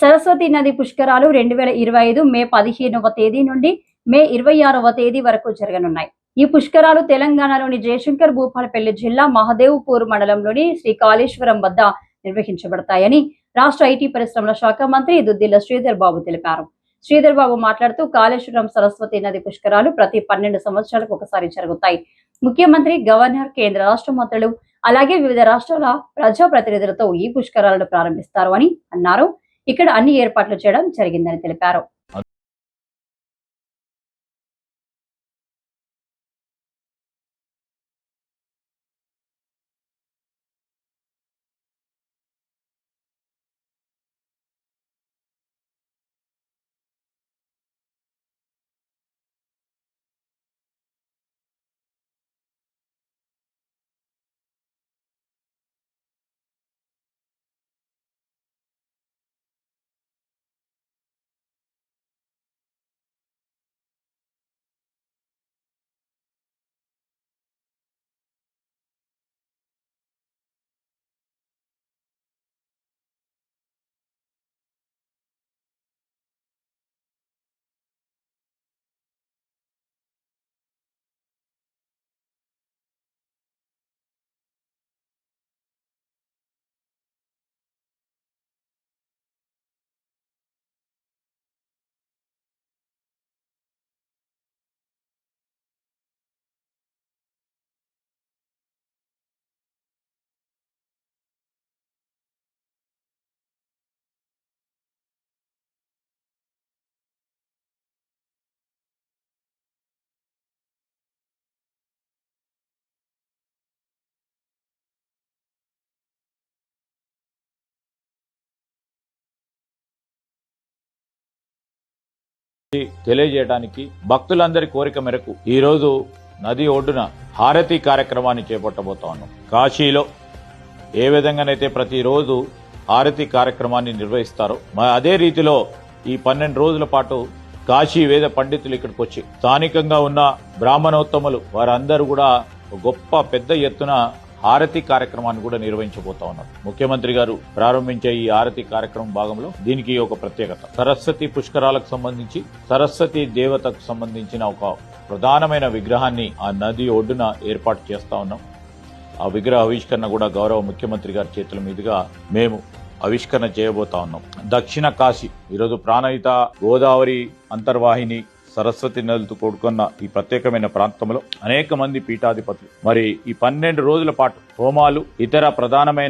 సరస్వతి నది పుష్కరాలు రెండు వేల ఇరవై ఐదు మే పదిహేనవ తేదీ నుండి మే ఇరవై ఆరవ తేదీ వరకు జరగనున్నాయి. ఈ పుష్కరాలు తెలంగాణలోని జయశంకర్ భూపాలపల్లి జిల్లా మహదేవ్పూర్ మండలంలోని శ్రీ కాళేశ్వరం వద్ద నిర్వహించబడతాయని రాష్ట్ర ఐటీ పరిశ్రమల శాఖ మంత్రి దుద్దిల్ల శ్రీధర్ బాబు తెలిపారు. శ్రీధర్ బాబు మాట్లాడుతూ కాళేశ్వరం సరస్వతి నది పుష్కరాలు ప్రతి పన్నెండు సంవత్సరాలకు ఒకసారి జరుగుతాయి. ముఖ్యమంత్రి గవర్నర్ కేంద్ర రాష్ట్ర మంత్రులు అలాగే వివిధ రాష్ట్రాల ప్రజాప్రతినిధులతో ఈ పుష్కరాలను ప్రారంభిస్తారు అని అన్నారు. ఇక్కడ అన్ని ఏర్పాట్లు చేయడం జరిగిందని తెలిపారు. తెలియజేయడానికి భక్తులందరి కోరిక మేరకు ఈరోజు నది ఒడ్డున హారతి కార్యక్రమాన్ని చేపట్టబోతా ఉన్నాం. కాశీలో ఏ విధంగానైతే ప్రతిరోజు హారతి కార్యక్రమాన్ని నిర్వహిస్తారో అదే రీతిలో ఈ పన్నెండు రోజుల పాటు కాశీ వేద పండితులు ఇక్కడికి వచ్చి స్థానికంగా ఉన్న బ్రాహ్మణోత్తములు వారందరూ కూడా గొప్ప పెద్ద ఎత్తున ఆరతి కార్యక్రమాన్ని కూడా నిర్వహించబోతా ఉన్నారు. ముఖ్యమంత్రి గారు ప్రారంభించే ఈ ఆరతి కార్యక్రమం భాగంలో దీనికి ఒక ప్రత్యేకత. సరస్వతి పుష్కరాలకు సంబంధించి సరస్వతి దేవతకు సంబంధించిన ఒక ప్రధానమైన విగ్రహాన్ని ఆ నది ఒడ్డున ఏర్పాటు చేస్తా ఉన్నాం. ఆ విగ్రహ ఆవిష్కరణ కూడా గౌరవ ముఖ్యమంత్రి గారి చేతుల మీదుగా మేము ఆవిష్కరణ చేయబోతా ఉన్నాం. దక్షిణ కాశీ ఈరోజు ప్రాణహిత గోదావరి అంతర్వాహిని సరస్వతి నదులతో కూడుకున్న ఈ ప్రత్యేకమైన ప్రాంతంలో అనేక మంది పీఠాధిపతులు. మరి ఈ పన్నెండు రోజుల పాటు హోమాలు ఇతర ప్రధానమైన